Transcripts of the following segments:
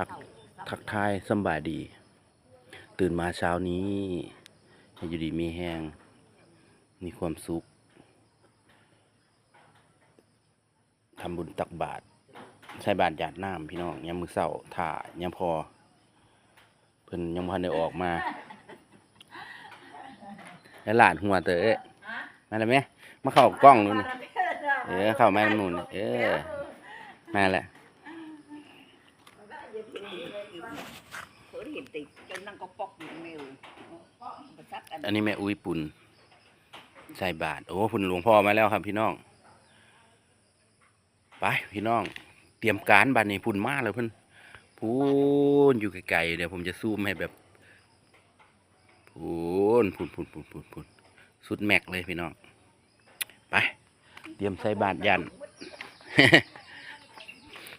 ทักทักทายสบายดี ตื่นมาเช้านี้ให้อยู่ดีมีแห้งมีความสุขทำบุญตักบาตรใส่บาตรหยาดน้ำพี่น้องยามมือเศร้าถ่ายามพอ เพิ่นยังพันได้ออกมาแล้วหลานหัวเต๋อมาแล้วไหมมาเข้ากล้องนู่นเออเข้าแมานู่นเออมาแล้ว เพิ่นเห็ นั่งก็ปอกอยู่แมวประทับอันนี้แม่อุ้ยปุ่นใส่บาทโอ้พุ่นหลวงพ่อมาแล้วครับพี่น้องไปพี่น้อง เตรียมการบัดนี้พุ่นมาแล้วเพิ่อนพูนอยู่ไกลๆเดี๋ยวผมจะซูมให้แบบพูนพุ่นพุ่นพุ่นพุ่นพุ่นสุดแม็กเลยพี่น้องไปเตรียมใส่บาทยัน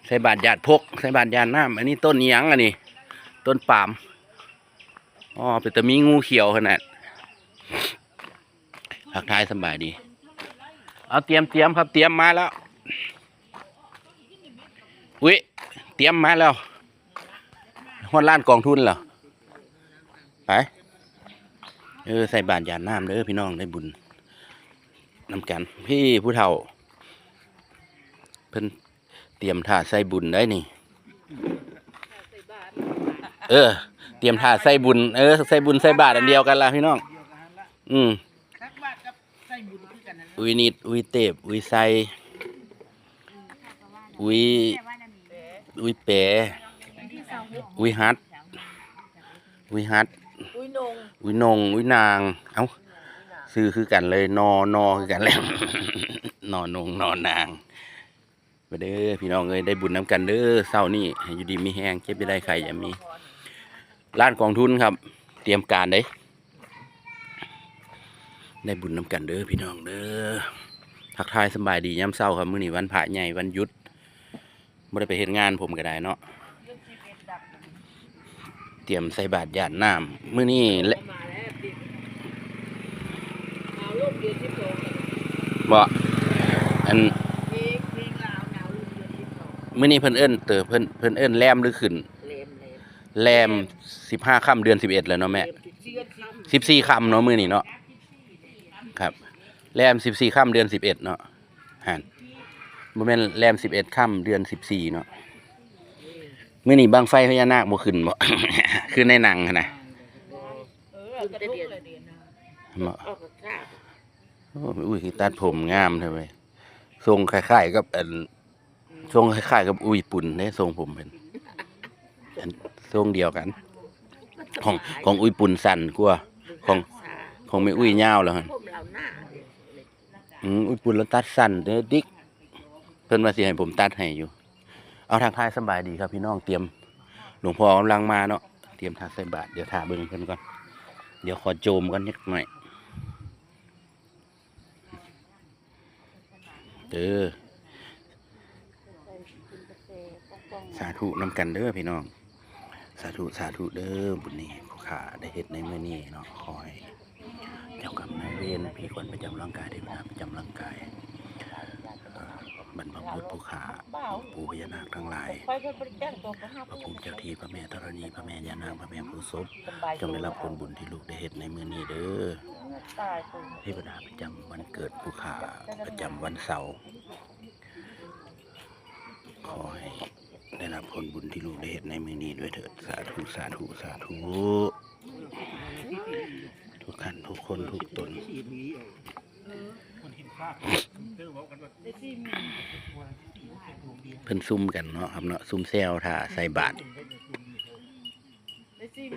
ใส่บาทยาดพกใส่บาทยานน้ำอันนี้ต้นหยังอันนี้ ต้นปาล์ม อ๋อเป็นแต่มีงูเขียวขนาดทักทายสำบายดี เอาเตรียมเตรียมครับ เตรียมมาแล้วอุ้ยเตรียมมาแล้วฮอดล้านกองทุนเหรอไปเออใส่บาตรยานน้ำเด้อพี่น้องได้บุญนำกันพี่ผู้เฒ่า เพิ่นเตรียมท่าใส่บุญได้นี่ เออ เตรียมท่าใส่บุญเออใส่บุญใส่บาตรอันเดียวกันละพี่น้อง อืมทักบาทกับใส่บุญคือกันนั่นอุยนิดอุยเตบอุยไซอุยอุยเป๋อุยฮัดอุยฮัดอุ้ยนงอุยนงอุยนาง เอ้าซื้อคือกันเลย นอนอคือกันแล้วนอนงนอนางไปเด้อพี่น้องเอ้ยได้บุญน้ำกันเด้อเศร้านี่ให้อยู่ดีมีแห้งเก็บไม่ได้ใครอย่ามี ร้านกองทุนครับ เตรียมการเด้ได้บุญน้ำกันเด้อพี่น้องเด้อทักทายสำบายดีย้ำเศร้าครับมื้อนี้วันพระใหญ่วันหยุดไม่ได้ไปเห็นงานผมก็ได้เนาะเตรียมใส่บาตรหยาดน้ำมื้อนี้และมาแล้วติดเอาลูกเดือนที่สองบ่อันเพลงเพลงลาวหนาวลูกเดือนที่สองมื้อนี้เพิ่นเอิ้นเตอเพิ่นเพิ่นเอิ้นแรมหรือขึ้นเลมเลม แรมสิบห้าค่ำเดือนสิบเอ็ดแล้วเนาะแม่สิบสี่ค่ำเนาะมื้อนี้เนาะครับแรมสิบสี่ค่ำเดือนสิบเอ็ดเนาะหันบ่แม่นแรมสิบเอ็ดค่ำเดือนสิบสี่เนาะมื้อนี้บังไฟพญานาคบ่ขึ้นบ่คือในหนังนะเออแต่เดือนเดือนนะบ่ออกกระโอ้ยอุ้ยคือตัดผมงามเท่ไหร่ทรงคล้ายๆกับอันทรงคล้ายๆกับอุ้ยปุ่นเด้ทรงผมเป็นอัน ทรงเดียวกัน ของของอุ้ยปุ่นสั้นกว่าของของไม่อุ้ยยาวแล้วหั่นผมเราหน้าอืมอุ้ยปุ่นแล้วตัดสั้นเด้อดิกเพิ่นว่าสิให้ผมตัดให้อยู่ เอาทางท้ายสบายดีครับพี่น้องเตรียม หลวงพ่อกำลังมาเนาะเตรียมทาใส่บาตรเดี๋ยวทาเบิ่งเพิ่นก่อนเดี๋ยวขอโจมกันนิดหน่อยเด้อสาธุนำกันเด้อพี่น้อง สาธุสาธุเด้อบุญนี้ผู้ขาได้เฮ็ดในเมื้อนี้เนาะขอให้เจ้ากรรมนายเวรพี่คนประจำร่างกายเทวดาประจำร่างกายบรรพบุรุษผู้ขาปู่พญานาคทั้งหลายพระภูมิเจ้าที่พระแม่ธรณีพระแม่ยานางพระแม่ผู้ศพจงได้รับผลบุญที่ลูกได้เฮ็ดในเมื้อนี้เด้อเทวดาประจำวันเกิดผู้ขาประจำวันเสาร์ขอให้ได้ รับผลบุญที่ลูกได้เฮ็ดในมือนี้ด้วยเถิดสาธุสาธุสาธุทุกท่านทุกคนทุกตนเพิ่นซุ่มกันเนาะครับเนาะซุ่มแซวท่าใส่บาตรได้ซิม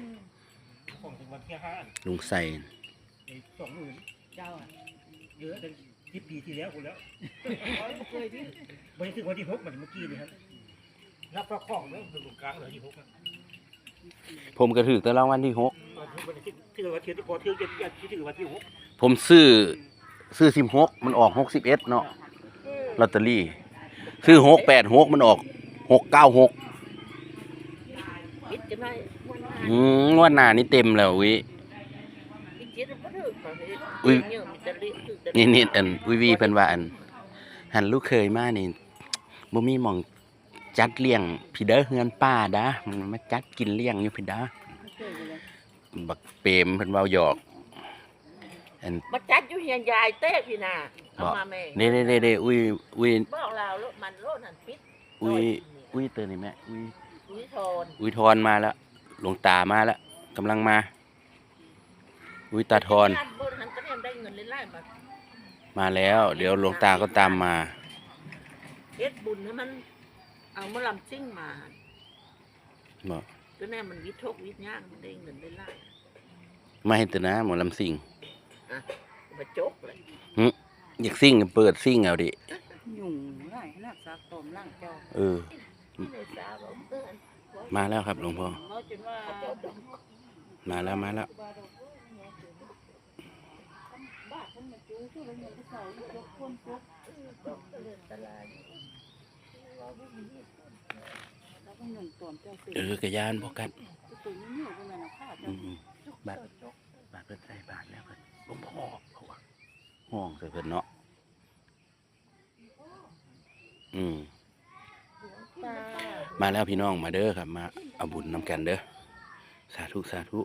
ของถึงวันที่ห้าลุงใส่สองหมื่นเจ้าอะเยอะจนที่ปีที่แล้วคุณแล้วเคยที่วันที่ถึงวันที่หกเหมือนเมื่อกี้เลยครับ รับพระข้องแล้วถึงกลางเหลือยี่หกนะผมก็ถือแต่รางวัลที่หกวันที่ที่วันที่พอที่ที่ที่ถึงวันที่หกผมซื้อซื้อสิบหกมันออกหกสิบเอ็ดเนาะลอตเตอรี่ ซื้อหกแปดหกมันออกหกเก้าหกอืมงวดหน้านี่เต็มแล้ววิอุ๊ยนี่นี่อันอันวิวีเพิ่นว่าอันหันลูกเคยมานี่บ่มีมอง จัดเลี้ยงพี่เด้อเฮือนป้าดามันมาจัดกินเลี้ยงอยู่พี่ดาบักเปรมเพิ่นเว้าหยอกอันมาจัดอยู่เฮียนยายเต้พี่นาเอาบอกมาแม่เด้เด้เด้เด้อุ้ยอุ้ยบอกเราโลดมันโลดหันปิดอุ้ยอุ้ยเตือนนี่แม่อุ้ยอุ้ยโทนอุ้ยทอนมาแล้วหลวงตามาแล้วกำลังมา อุ้ยตาทอนญาติบ่หันก็แนมได้เงินไล่ๆมามาแล้ว เดี๋ยวหลวงตาก็ตามมาเฮ็ดบุญให้มัน เอามาลำซิ่งมาบอกก็แน่มันวิทกวิทย่างมันได้เงินได้ไล่ไม่ให้ตนะหมอลำซิงมาจกเลยอยากซิ่งก็เปิดซิ่งเอาดิยุ่งไล่นักสากตมล่างเจ้าเออ ที่ในสาบอกเพื่อนมาแล้วครับหลวงพ่อเราจนว่าเจ้าดอกมาแล้วมาแล้ว บ้าคนมาจู้ช่วยเราเงินที่เขายกคนยกดอกเลือนตลาดแล้วก็เงินตอนเจ้าสิ เออกระยานพวกกันตัวนี้อยู่ประมาณข้าอืเจ้ามบาทบาทเพิ่นใส่บาทแล้วก็หลวงพ่อเขาว่าห้องใส่เพิ่นเนาะอืมตามาแล้วพี่น้องมาเด้อครับ มาเอาบุญนำกันเด้อสาธุสาธุ